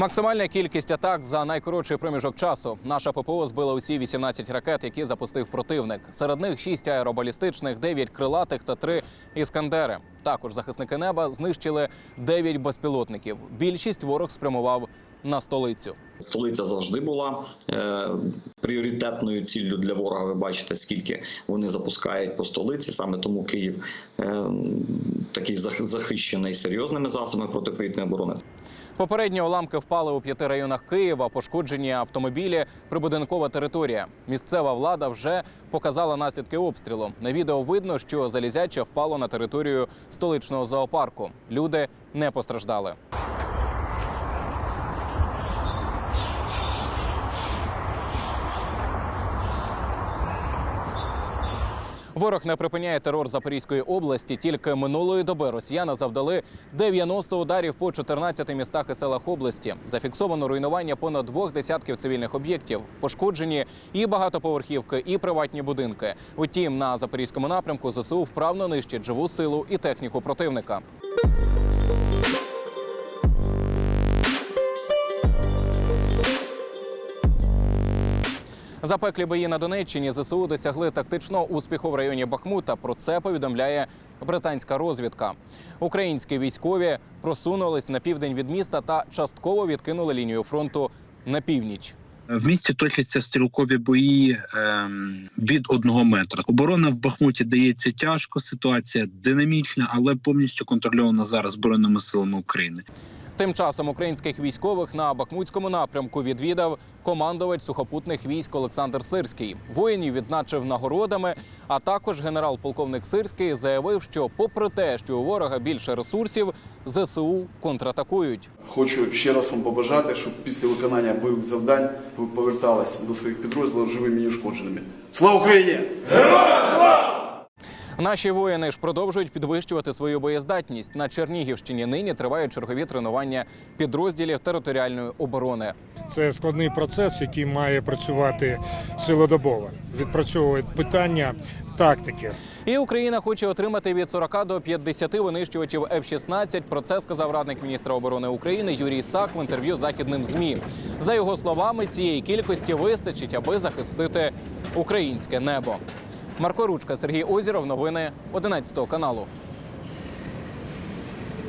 Максимальна кількість атак за найкоротший проміжок часу. Наша ППО збила усі 18 ракет, які запустив противник. Серед них 6 аеробалістичних, 9 крилатих та 3 іскандери. Також захисники неба знищили 9 безпілотників. Більшість ворог спрямував на столицю. Столиця завжди була е, пріоритетною ціллю для ворога. Ви бачите, скільки вони запускають по столиці. Саме тому Київ е, такий зах- захищений серйозними засобами протиповітряної оборони. Попередні уламки впали у п'яти районах Києва, пошкоджені автомобілі, прибудинкова територія. Місцева влада вже показала наслідки обстрілу. На відео видно, що залізяче впало на територію столичного зоопарку. Люди не постраждали. Ворог не припиняє терор Запорізької області. Тільки минулої доби росіяни завдали 90 ударів по 14 містах і селах області. Зафіксовано руйнування понад двох десятків цивільних об'єктів. Пошкоджені і багатоповерхівки, і приватні будинки. Утім, на запорізькому напрямку ЗСУ вправно нищить живу силу і техніку противника. Запеклі бої на Донеччині ЗСУ досягли тактичного успіху в районі Бахмута. Про це повідомляє британська розвідка. Українські військові просунулись на південь від міста та частково відкинули лінію фронту на північ. В місті точаться стрілкові бої ем, від одного метра. Оборона в Бахмуті дається тяжко. Ситуація динамічна, але повністю контрольована зараз збройними силами України. Тим часом українських військових на Бахмутському напрямку відвідав командувач сухопутних військ Олександр Сирський. Воїнів відзначив нагородами. А також генерал-полковник Сирський заявив, що, попри те, що у ворога більше ресурсів, ЗСУ контратакують. Хочу ще раз вам побажати, щоб після виконання бойових завдань ви поверталися до своїх підрозділів живими і неушкодженими. Слава Україні! Наші воїни ж продовжують підвищувати свою боєздатність. На Чернігівщині нині тривають чергові тренування підрозділів територіальної оборони. Це складний процес, який має працювати цілодобово. Відпрацьовують питання тактики. І Україна хоче отримати від 40 до 50 винищувачів F-16. Про це сказав радник міністра оборони України Юрій Сак в інтерв'ю західним змі. За його словами, цієї кількості вистачить, аби захистити українське небо. Марко Ручка, Сергій Озіров. Новини 11 каналу.